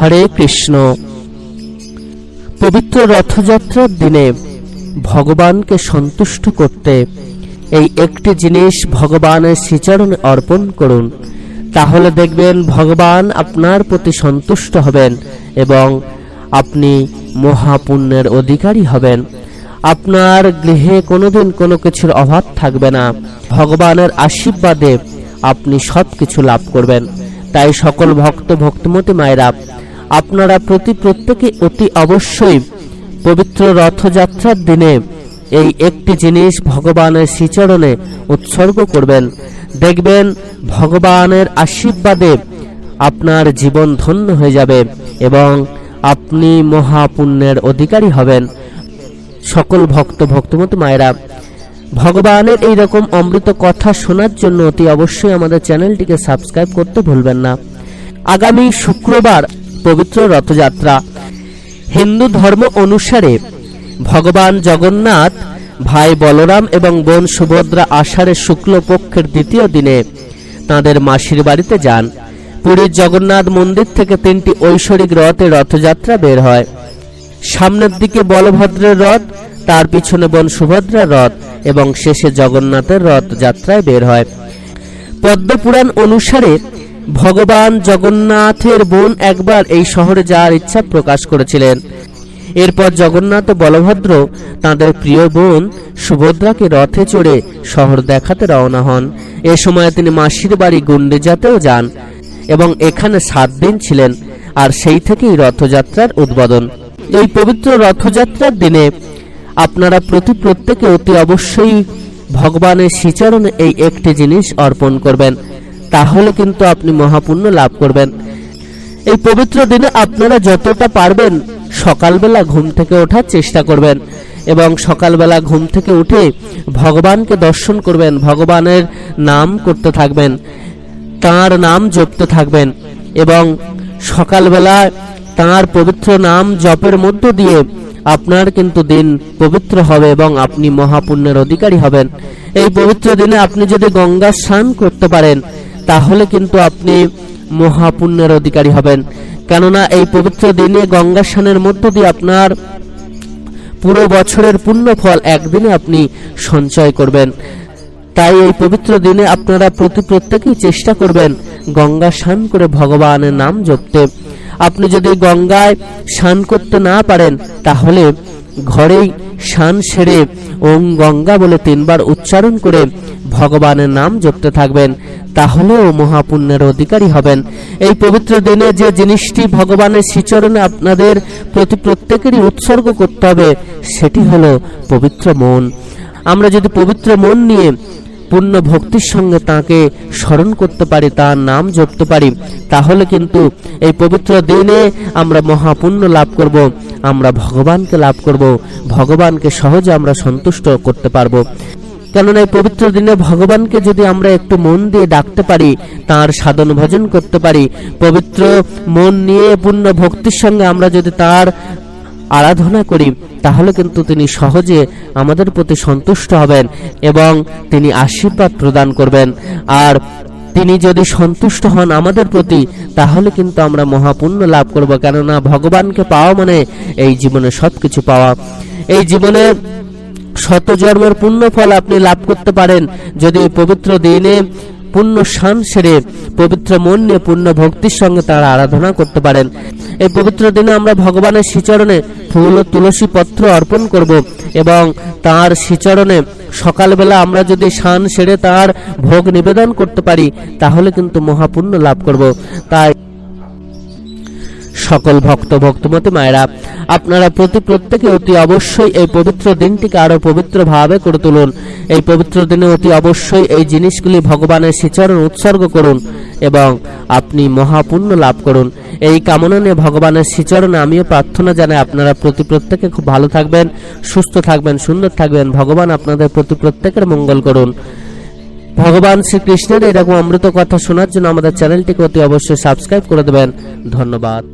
হরে কৃষ্ণ। পবিত্র রথযাত্রার দিনে ভগবানকে সন্তুষ্ট করতে এই একটি জিনিস ভগবানের শ্রীচরণে অর্পণ করুন। তাহলে দেখবেন ভগবান আপনার প্রতি সন্তুষ্ট হবেন এবং আপনি মহাপুণ্যের অধিকারী হবেন। আপনার গৃহে কোনোদিন কোনো কিছুর অভাব থাকবে না। ভগবানের আশীর্বাদে আপনি সব কিছু লাভ করবেন। তাই সকল ভক্ত, ভক্তমতী মায়েরা আপনারা প্রতি প্রত্যেকে অতি অবশ্যই পবিত্র রথযাত্রার দিনে এই একটি জিনিস ভগবানের শ্রীচরণে উৎসর্গ করবেন। দেখবেন ভগবানের আশীর্বাদে আপনার জীবন ধন্য হয়ে যাবে এবং আপনি মহাপুণ্যের অধিকারী হবেন। সকল ভক্ত, ভক্তমতী মায়েরা, ভগবানের এই রকম অমৃত কথা শোনার জন্য অতি অবশ্যই আমাদের চ্যানেলটিকে সাবস্ক্রাইব করতে ভুলবেন না। আগামী শুক্রবার পবিত্র রথযাত্রা। হিন্দু ধর্ম অনুসারে ভগবান জগন্নাথ, ভাই বলরাম এবং বোন সুভদ্রা আষাঢ়ের শুক্লপক্ষের দ্বিতীয় দিনে তাদের মাসির বাড়িতে যান। পুরীর জগন্নাথ মন্দির থেকে তিনটি ঐশ্বরিক রথে রথযাত্রা বের হয়। সামনের দিকে বলভদ্রের রথ, তার পিছনে বোন সুভদ্রার রথ এবং শেষে জগন্নাথের রথ যাত্রায় বের হয়। পদ্মপুরাণ অনুসারে ভগবান জগন্নাথের বোন একবার এই শহরে যাওয়ার ইচ্ছা প্রকাশ করেছিলেন। এরপর জগন্নাথ বলভদ্র তাদের প্রিয় বোন সুভদ্রাকে রথে চড়ে শহর দেখাতে রওনা হন। এ সময় তিনি মাসির বাড়ি গুন্ডেজাতেও যান এবং এখানে সাত দিন ছিলেন আর সেই থেকেই রথযাত্রার উদ্বোধন। এই পবিত্র রথযাত্রার দিনে আপনারা প্রতি প্রত্যেকে অতি অবশ্যই ভগবানের শ্রীচরণে এই একটি জিনিস অর্পণ করবেন। তাহলে কিন্তু আপনি মহাপুণ্য লাভ করবেন। এই পবিত্র দিনে আপনারা যতটা পারবেন সকালবেলা ঘুম থেকে ওঠার চেষ্টা করবেন এবং সকালবেলা ঘুম থেকে উঠে ভগবানকে দর্শন করবেন, ভগবানের নাম করতে থাকবেন, তাঁর নাম জপতে থাকবেন এবং সকালবেলা তাঁর পবিত্র নাম জপের মধ্য দিয়ে আপনার কিন্তু দিন পবিত্র হবে এবং আপনি মহাপুণ্যের অধিকারী হবেন। এই পবিত্র দিনে আপনি যদি গঙ্গা স্নান করতে পারেন তাহলে কিন্তু আপনি মহাপুণ্যের অধিকারী হবেন। কেননা এই পবিত্র দিনে গঙ্গা স্নানের মধ্য দিয়ে আপনার পুরো বছরের পুণ্য ফল একদিনে আপনি সঞ্চয় করবেন। তাই এই পবিত্র দিনে আপনারা প্রতি প্রত্যেকেই চেষ্টা করবেন গঙ্গা স্নান করে ভগবানের নাম জপতে। আপনি যদি গঙ্গায় স্নান করতে না পারেন, তাহলে ঘরেই স্নান সেরে ওম গঙ্গা বলে তিনবার উচ্চারণ করে ভগবানের নাম জপতে থাকবেন, তাহলেও মহাপুণ্যের অধিকারী হবেন। এই পবিত্র দিনে যে জিনিসটি ভগবানের শ্রীচরণে আপনাদের প্রতি প্রত্যেকেরই উৎসর্গ করতে হবে, সেটি হলো পবিত্র মন। আমরা যদি পবিত্র মন নিয়ে পূর্ণ ভক্তির সঙ্গে তাকে স্মরণ করতে পারি, তার নাম জপতে পারি, তাহলে কিন্তু এই পবিত্র দিনে আমরা মহাপুণ্য লাভ করব, আমরা ভগবানকে লাভ করব, ভগবানকে সহজে আমরা সন্তুষ্ট করতে পারব। কেননা এই পবিত্র দিনে ভগবানকে যদি আমরা একটু মন দিয়ে ডাকতে পারি, তার সাধন ভজন করতে পারি, পবিত্র মন নিয়ে পূর্ণ ভক্তির সঙ্গে আমরা যদি তার আরাধনা করি, তাহলে কিন্তু তিনি সহজে আমাদের প্রতি সন্তুষ্ট হবেন এবং তিনি আশীর্বাদ প্রদান করবেন। আর তিনি যদি সন্তুষ্ট হন আমাদের প্রতি, তাহলে কিন্তু আমরা মহাপুণ্য লাভ করব। কেননা ভগবানকে পাওয়া মানে এই জীবনে সবকিছু পাওয়া। এই জীবনে শত জন্মের পুণ্য ফল আপনি লাভ করতে পারেন যদি পবিত্র দিনে পুণ্য শান সেরে পবিত্র মন নিয়ে পূর্ণ ভক্তির সঙ্গে তারা আরাধনা করতে পারেন। এই পবিত্র দিনে আমরা ভগবানের শ্রীচরণে ফুল ও তুলসী পত্র অর্পণ করব এবং তার শ্রীচরণে সকালবেলা আমরা যদি শান সেরে তার ভোগ নিবেদন করতে পারি, তাহলে কিন্তু মহাপুণ্য লাভ করব। তাই সকল ভক্ত, ভক্তমতী মায়েরা, আপনারা প্রতি প্রত্যেকে অতি অবশ্যই এই পবিত্র দিনটিকে আরও পবিত্র ভাবে করে তুলুন। এই পবিত্র দিনে অতি অবশ্যই এই জিনিসগুলি ভগবানের শ্রীচরণ উৎসর্গ করুন এবং আপনি মহাপুণ্য লাভ করুন। এই কামনা নিয়ে ভগবানের শ্রীচরণে আমিও প্রার্থনা জানাই, আপনারা প্রতি প্রত্যেকে খুব ভালো থাকবেন, সুস্থ থাকবেন, সুন্দর থাকবেন। ভগবান আপনাদের প্রতি প্রত্যেকের মঙ্গল করুন। ভগবান শ্রীকৃষ্ণের এরকম অমৃত কথা শোনার জন্য আমাদের চ্যানেলটিকে অতি অবশ্যই সাবস্ক্রাইব করে দেবেন। ধন্যবাদ।